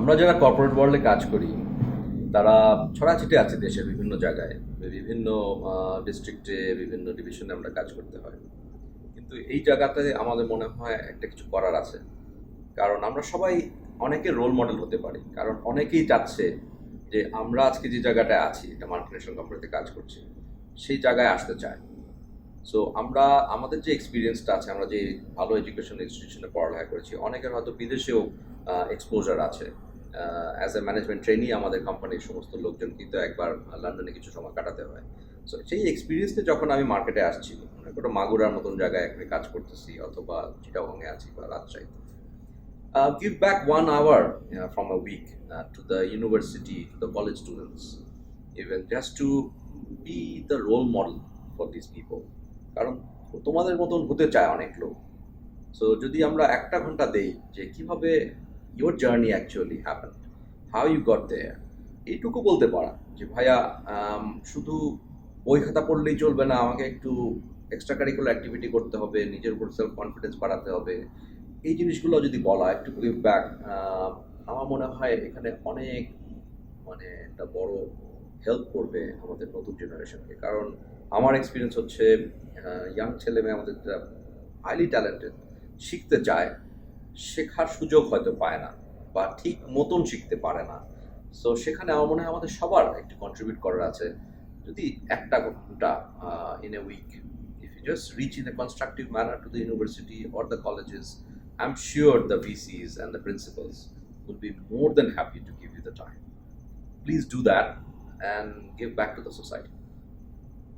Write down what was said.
আমরা যারা কর্পোরেট ওয়ার্ল্ডে কাজ করি, তারা ছড়াছিটে আছে দেশের বিভিন্ন জায়গায়, বিভিন্ন ডিস্ট্রিক্টে বিভিন্ন ডিভিশনে আমরা কাজ করতে হয়। কিন্তু এই জায়গাতে আমাদের মনে হয় একটা কিছু করার আছে। কারণ আমরা সবাই অনেকে রোল মডেল হতে পারি। কারণ অনেকেই চাচ্ছে যে আমরা আজকে যে জায়গাটায় আছি একটা মাল্টিনেশনাল কোম্পানিতে কাজ করছি, সেই জায়গায় আসতে চায়। সো আমরা, আমাদের যে এক্সপিরিয়েন্সটা আছে, আমরা যে ভালো এডুকেশন ইনস্টিটিউশনে পড়ালেখা করেছি, অনেকের হয়তো বিদেশেও এক্সপোজার আছে। অ্যাজ এ ম্যানেজমেন্ট ট্রেনই আমাদের কোম্পানির সমস্ত লোকজন কিন্তু একবার লন্ডনে কিছু সময় কাটাতে হয়। সো সেই এক্সপিরিয়েন্সে যখন আমি মার্কেটে আসছি মানে কোনো মাগুরার মতন জায়গায় এখানে কাজ করতেছি অথবা চিটাগংয়ে আছি বা রাজশাহীতে। hour you know, from a week uh, to the university, to the college students, even just to be the role model for these people. কারণ তোমাদের মতন হতে চায় অনেক লোক। সো যদি আমরা একটা ঘণ্টা দেই যে কীভাবে your journey actually happen how you got there এইটুকু বলতে পারা যে, ভাইয়া শুধু বই খাতা পড়লেই চলবে না, আমাকে একটু এক্সট্রা কারিকুলার অ্যাক্টিভিটি করতে হবে, নিজের উপর সেলফ কনফিডেন্স বাড়াতে হবে। এই জিনিসগুলো যদি বলা, একটু গিভ ব্যাক আমার মনে হয় এখানে অনেক মানে একটা বড় হেল্প করবে আমাদের নতুন জেনারেশনকে কারণ আমার এক্সপিরিয়েন্স হচ্ছে ইয়াং ছেলে মেয়ে আমাদের হাইলি ট্যালেন্টেড শিখতে চায়। শেখার সুযোগ হয়তো পায় না বা ঠিক মতন শিখতে পারে না সো সেখানে আমার মনে হয় আমাদের সবার একটু কন্ট্রিবিউট করার আছে যদি একটা ঘণ্টা in a week if you just reach in a constructive manner to the university or the colleges, I'm sure the VCs and the principals will be more than happy to give you the time. Please do that and give back to the society.